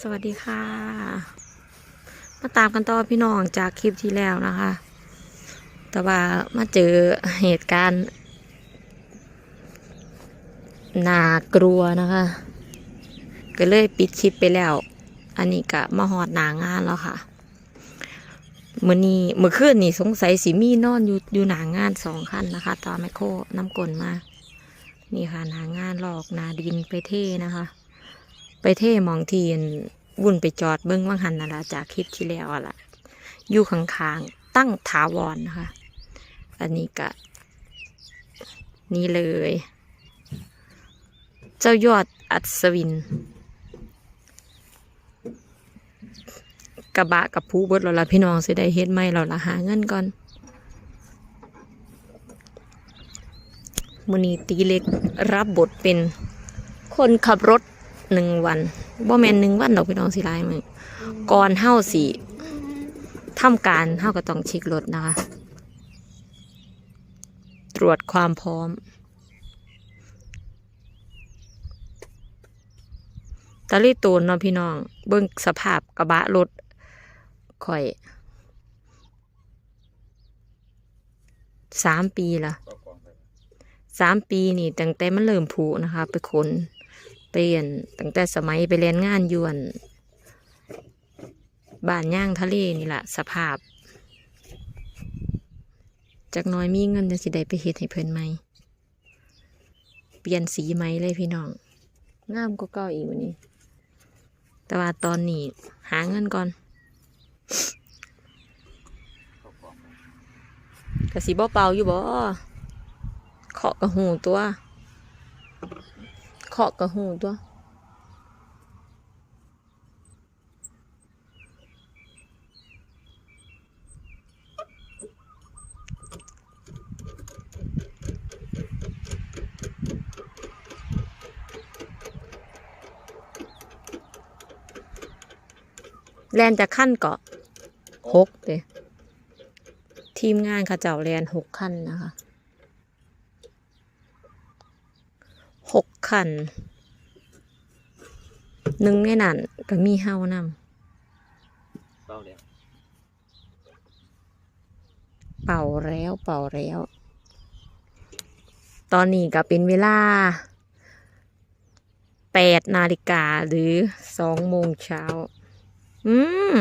สวัสดีค่ะ มาตามกันต่อพี่น้องจากคลิปที่แล้วนะคะ แต่ว่ามาเจอเหตุการณ์น่ากลัวนะคะ ก็เลยปิดคลิปไปแล้ว อันนี้ก็มาหอดหนางานแล้วค่ะมื่อนี้เมื่อคืนนี่สงสัยสิมีนอนอยู่อยู่หนางานสองคันนะคะตอนแมโครน้ำกลนมา นี่ค่ะหนางานหลอกนาดินไปเท่นะคะ ไปเท่หมองทีนวุ่นไปจอดเบิ้งว่างหันน่ะละจากคลิปที่แล้วอะล่ะ อยู่ข้างๆตั้งถาวรนะคะ อันนี้ก็นี่เลย เจ้ายอดอัศวิน กระบะกับผู้บดเราละพี่น้องสิได้เฮ็ดไหมเราละหาเงินก่อนมือนี้ตีเล็กรับบทเป็นคนขับรถ หนึ่งวันบ่แมนหนึ่งวันดอกพี่น้องสิไลายมือก่อนเฮ้าสิทำการเฮ้าก็ต้องเช็ครถนะคะ ตรวจความพร้อม ตะลี่ตูนเนาะพี่น้อง เบิ่งสภาพกระบะรถข่อยสามปีละสามปีนี่ตั้งแต่มันเริ่มผุนะคะ ไปขน เปลี่ยนตั้งแต่สมัยไปเรียนงานยวนบ้านย่างทะเลนี่แหละสภาพจากน้อยมีเงินจะสิได้ไปเฮ็ดให้เพิ่นไหมเปลี่ยนสีไหมเลยพี่น้องงามก็เก่าอีกวันนี้ แต่ว่าตอนนี้หาเงินก่อนกระสีบ่เป่าอยู่บ่เคาะกระหูตัว เคาะกระหูตัวแลนจากขั้นเกาะหกเลยทีมงานขาเจ้าแลนหกขั้นนะคะ หกขั้นหนึ่งในนั้นก็มีเฮานำเป้าแล้วเป่าแล้วเป่าแล้ว ตอนนี้ก็เป็นเวลาแปดนาฬิกาหรือสองโมงเช้า อืม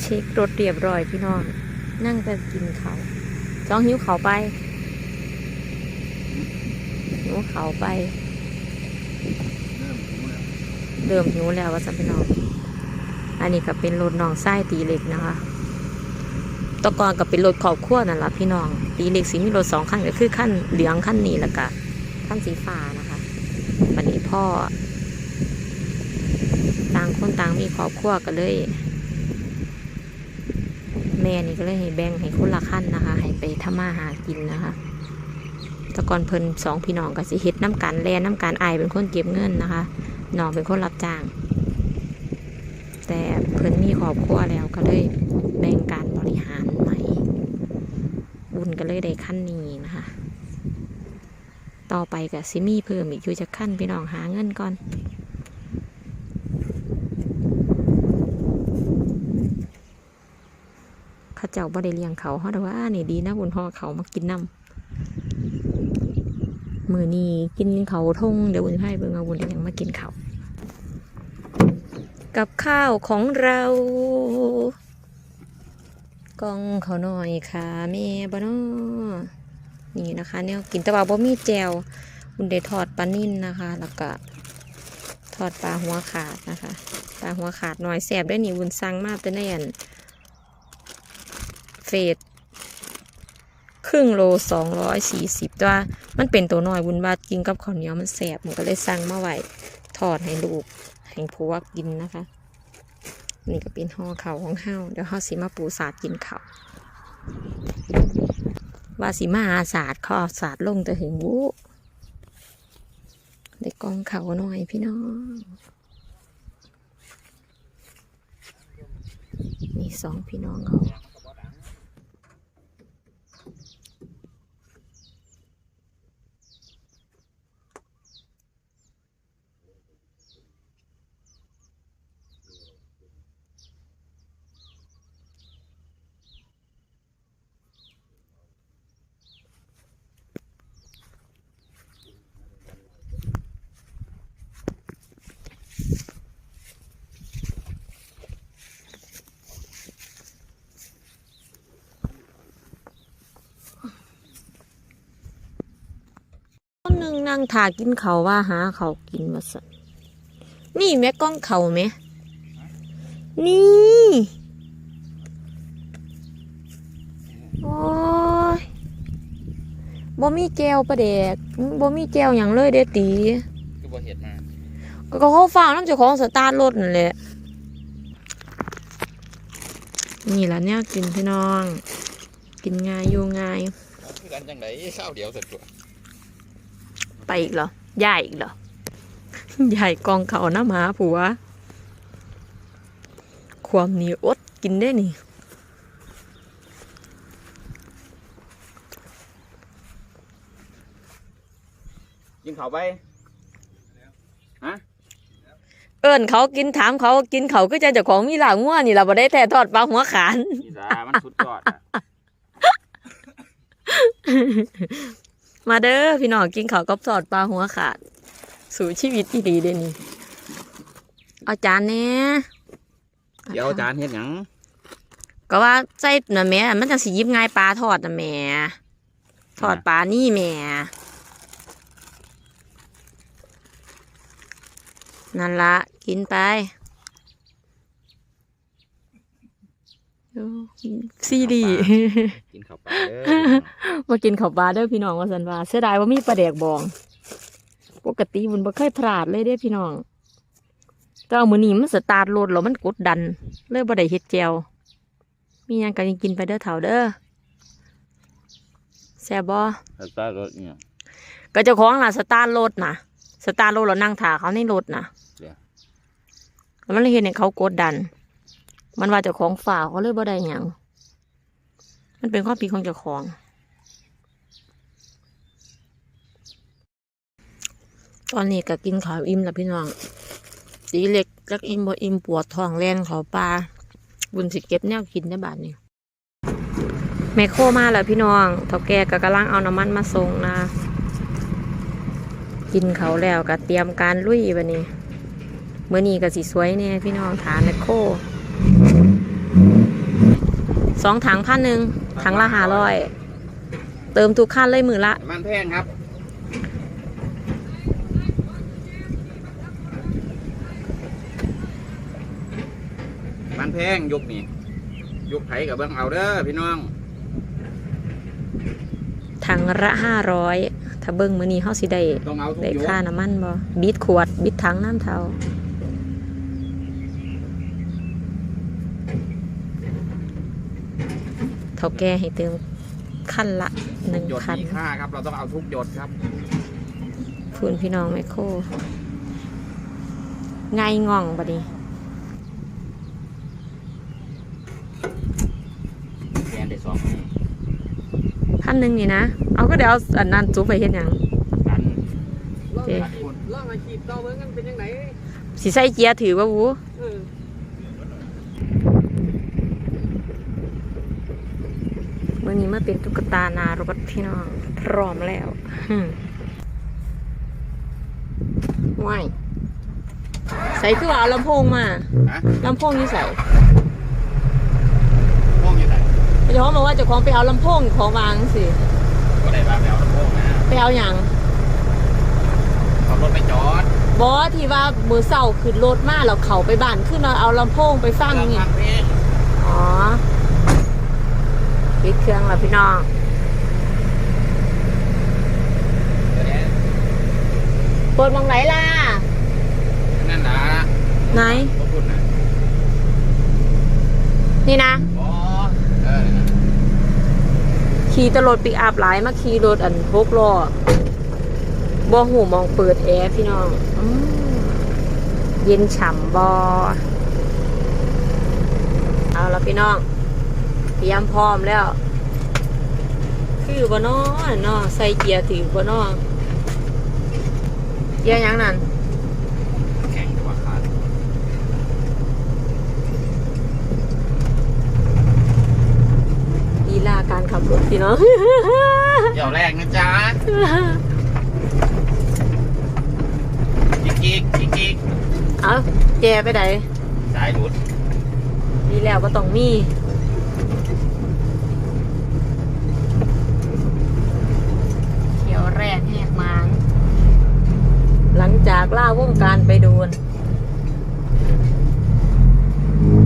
เช็ครถเรียบร้อยพี่น้อง นั่งแต่กินเขาว จ้องหิ้วเขาไปหิ้วเขาไป เริ่มรู้แล้วเริ่มหิวแล้วว่าจะพี่น้องอันนี้ก็เป็นรถน้องไส้ตีเหล็กนะคะตะกอนก็เป็นรถขอบขั้วนั่นแหละพี่น้อง ตีเหล็กสีมีรถสองขั้นก็คือขั้นเหลืองขั้นนี้แล้วก็ขั้นสีฟ้านะคะวันนี้พ่อ ต่างคนต่างมีครอบครัวก็เลย แม่นี่ก็เลยให้แบ่งให้คนละขั้นนะคะ ให้ไปทำมาหากินนะคะตะกอนเพิ่นสองพี่น้องก็สิเฮ็ดน้ำกันแลน้ำกันอายเป็นคนเก็บเงินนะคะน้องเป็นคนรับจ้าง แต่เพิ่นมีครอบครัวแล้วก็เลยแบ่งการบริหารใหม่บุญก็เลยได้ขั้นนี้นะคะ ต่อไปก็ซิมีเพิ่มอีกอยู่จะขั้นพี่น้องหาเงินก่อน เจ้าบ่ได้เลี้ยงเขาเขาแต่ว่านี่ดีนะบุญพ่อเขามากินน้ำมือนี้กินเขาทงเดี๋ยวบุญให้เบิ่งเอาบุญยังมากินเขากับข้าวของเรากองเขาหน่อยค่ะแม่บ้านอนี่นะคะเนี่ยกินตะวาบ่มีแจวบุญได้ทอดปลานิ่นนะคะ แล้วก็ทอดปลาหัวขาดนะคะ ปลาหัวขาดหน่อยแสบได้หนีบุญสั่งมากเป็นแน่น เฟสครึ่งโลสองร้อยสี่สิบตัวามันเป็นตัวน้อยบุญบาดกินกับข้าวเหนียวมันแสบมันก็เลยสั่งมาไว้ทอดให้ลูกให้ผัวกินนะคะ นี่ก็เป็นห่อเขาของเฮาเดี๋ยวเฮาสิมาปูสาดกินเขาวว่าสิมาหาศาสตร์ข้อศาสตร์ลงแต่ถึงวุได้กองเขาหน่อยพี่น้องนี่สองพี่น้องเขา ค นหนึ่งนั่งถากินเขาวว่าหาเขาวกินมาสันนี่แม่กล้องเขาไหม นี่ โอ้ยบ่มีแจวประเดกบ่มีแจวอย่างเลยเด้ตีคือบ่เห็ดมาก็เขาฟังน้ำเจ้าของสตาร์ทรถนั่นแหละนี่ละเนี่ยกินพี่น้อง กินง่ายอยู่ง่ายคือกันจังไดข้าวเดียวเสร็จตัว ไปอีกเหรอใหญ่อีกเหรอใหญ่กองเขาน้ำหาผัว ความนี้อดกินได้นี่กินข้าวไปเอิญเขากินถามเขากินเขาก็จะเจ้าของมีหลาง่วนี่เราบ่ได้แต่ทอดปลาหัวขานอีสามันสุดยอดอะ มาเด้อพี่น้องกินเขาวกับทอดปลาหัวขาด สู่ชีวิตที่ดีเด้นี่เอาจานเนี้ยเดี๋ยวจานเฮ็ดหยังก็ว่าใส่น่ะแม่มันจะสิหยิบง่ายปลาทอดน่ะแม่ทอดปลานี่แม่นั่นละกินไปโอ้ ซีดีกินข้าวปลาเด้อมากินข้าวปลาเด้อพี่น้องว่าสันว่าเสียดายว่ามีปลาแดกบอง ปกติมันบ่เคยพลาดเลยเด้อพี่น้องแต่เอามือนี้มันสตาร์ทรถแล้วมันกดดัน เลยบ่ได้เฮ็ดแจวมีหยังกันกินไปเด้อเฒ่าเด้อแซ่บบ่แล้วตารถเนี่ยก็เจ้าของน่ะสตาร์ทรถน่ะ สตาร์ทรถแล้วนั่งถ่าเขาในรถน่ะแล้วมันเลยเห็นให้เขากดดัน มันว่าเจ้าของฝ่าเขาเลยบ่ได้หยังมันเป็นความผิดของเจ้าของ ตอนนี้ก็กินข้าวอิ่มแล้วพี่น้องสีเล็กจักอิ่มบ่อิ่มปวดท้องแล่นเขาปลาบุญสิเก็บแนวกินได้บาทนี้แมคโครมาแล้วพี่น้องเท่าแกก็กำลังเอาน้ำมันมาส่งนะ กินเขาวแล้วก็เตรียมการลุยบันนี้เมื่อนี้ก็สิสวยเนี่ยพี่น้องฐานแมคโคร สองถังพันหนึ่งถังละห้าร้อยเติมทุกขั้นเลยมือละ มันแพงครับมันแพงยกนี่ยกไถกับเบิ้งเอาเด้อพี่น้องถังละห้าร้อยถ้าเบิ้งมือนี้เฮาสิได้ต้องเอาทุกได้ยกค่าน้ำมันบ่บิดขวด บิดถังน้ำเทา เท่าแก่ให้เติมขั้นละหนึ่งหยดคันมีค่าครับ เราต้องเอาทุกหยดครับฟูนพี่น้องไมโครไงง่องบัดนี้แกนได้สองนี่พันหนึ่งนี่นะ เอาก็เดี๋ยวเอาอันนั้นจุบไปเฮ็ดหยังกันโอเคล่องอาชีพต่อเมืองกันเป็นยังไงสิใส่เกียร์ถือว่าวู เออ มื่อ นี้มาเป็นตุ๊กตานารถพี่น้องพร้อมแล้วฮึ่มว้ายใส่คือว่าเอาลำโพงมาฮะลำโพงนี่ใส่พวกอยู่ไหนเจ้าของบอกว่าเจ้าของไปเอาลำโพงของวางสิก็ได้บ้าไปเอาลำโพงนะไปเอาอย่างขับรถไปจอดบอสที่ว่ามือเศร้าขึ้นรถมาแล้วเขาไปบ้านขึ้นมาเอาลำโพงไปฟังเรานี่ฟังเพลงอ๋อ ปิดเครื่องแล้วพี่น้องเดี๋ยวนี้เปิดมองไหนล่ะ นั่นนะไหนพวกคุณนะนี่นะอ๋อเออขี่ตลดปิกอัพหลายมาขี่รถอันพกล้อบ่หูมองเปิดแอร์พี่น้องอืมเย็นฉ่ำบอเอาละพี่น้อง เตรียมพร้อมแล้ว คือบ่นอเนาะใส่เกียร์ถือบ่นอเกียร์หยังนั่นแข่งกว่าขาดลีลาการขับรถพี่น้องเดี๋ยวแรกนะจ๊ะอีกอีกอีกอีกเอาแกไปไหนสายหลุดดีแล้วก็ต้องมีเขียวแรกแหกมาง จาก ล่าวงการไปโดน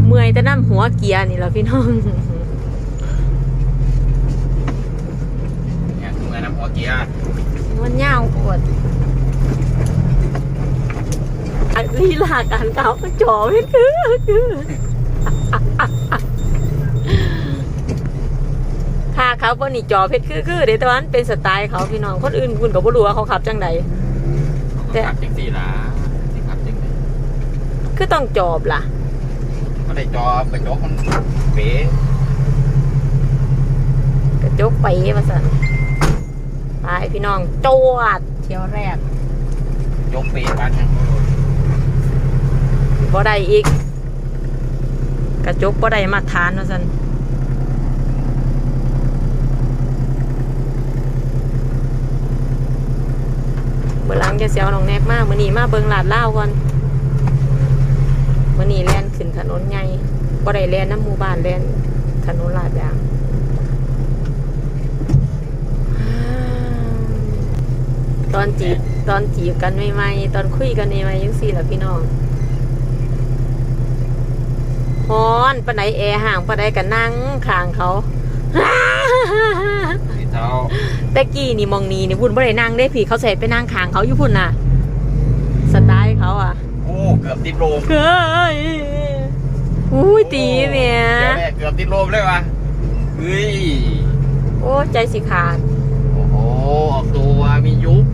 เมื่อยแต่น้ำหัวเกียร์นี่แหละพี่น้อง เนี่ยคือเมื่อน้ำหัวเกียร์มันยาวปวดอันลีลาการเขาก็จ่อไม่คือคือค่าเขาบนนี่จ่อเพชรคือคือเดี๋ยวแตะวันเป็นสไตล์เขาพี่น้อง คนอื่นคุณก็บ่รู้ว่าเขาขับจังใด แต่ขับจังสี่ล่ะที่ขับจังสี่คือต้องจอบล่ะเขาได้จอไปจกมันเป๋กระจกไปมาสั่นไปพี่น้องจวดเที่ยวแรกจกเป๋ปานยังบ่ได้อีก กระจกบ่ได้มาทานมาสั่น มื่อหลังจะเสียวน้องแนกมากมื่อนี้มาเบิงหลาดเล่าก่อนมื่อนี้แล่นขึ้นถนนใหญ่บ่ได้แล่นน้ำหมู่บ้านแล่นถนนลาดยางตอนจีบตอนจีบกันใหม่ๆตอนคุยกันใหม่ๆยังสี่แหละพี่น้องฮอนปานไหนแอร์ห่างปานไหนกันนั่งข้างเขา เท้าแต่กี้นี่มองนีนี่พุ่นบ่ได้นั่งได้พี่เขาใส่ไปนั่งข้างเขาอยู่พุ่นน่ะ สไตล์เขาอะโอ้เกือบติดโลมเฮ้ยอุ้ยตีเนี่ยเดี๋ยวแม่เกือบติดโลมเลยวะเฮ้ยโอ้ใจสิขาดโอ้โหออกตัวมียุบ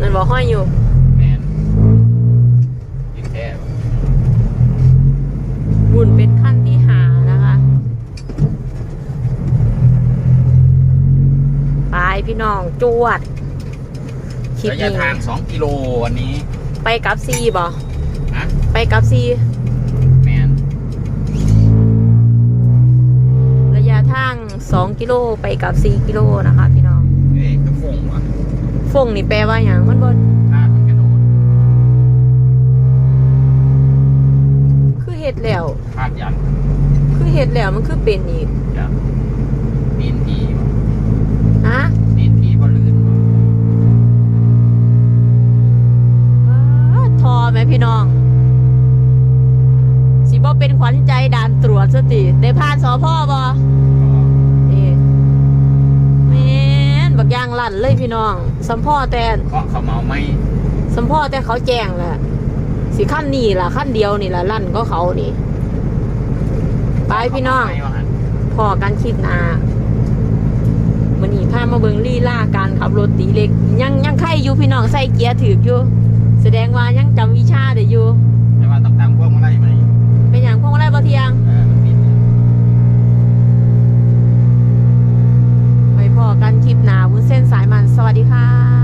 มันบอกห้อยอยู่ บุญเป็นขั้นที่หานะคะ ไปพี่น้องจวดคลิประยะนี้ทาง2กิโลวันนี้ไปกับซีบ่นะไปกับซีแมนระยะทาง2กิโลไปกับ4กิโลนะคะ พี่น้องเฮ้ยคือฟงว่ะ ฟงนี่แปลว่าอย่างมันบน เห็ดแล้วคาดยันคือเห็ดแล้วมันคือเป็นอีกยันตีนทีว่ะฮะตีนทีบ่ลื่นว่ะอ้าทอไหมพี่น้อง สิบ่เป็นขวัญใจด่านตรวจสติได้ผ่านสอพ่อบ่นี่แม่นบักอย่างลั่นเลยพี่น้องสัมพ่อแต่ ก็เคาะเขาเมาไหมสัมพ่อแต่เขาแจ้งแหละ สิขั้นนี่ล่ะขั้นเดียวนี่ล่ะลั่นก็เขานี่ ไปพี่น้องพอกันคิดหน้ามันนี่พามาเบิงลี่ล่าการขับรถตีเล็ก ยังยังไข่อยู่พี่น้องใส่เกียร์ถืออยู่ แสดงว่ายังจำวิชาเด้อยู่แต่ว่าต้องตามพวกอะไรไหมเป็นอย่างพวกอะไล่บ่เทียงไปพอกันคลิปหนาวุ้นเส้นสายมันสวัสดีค่ะ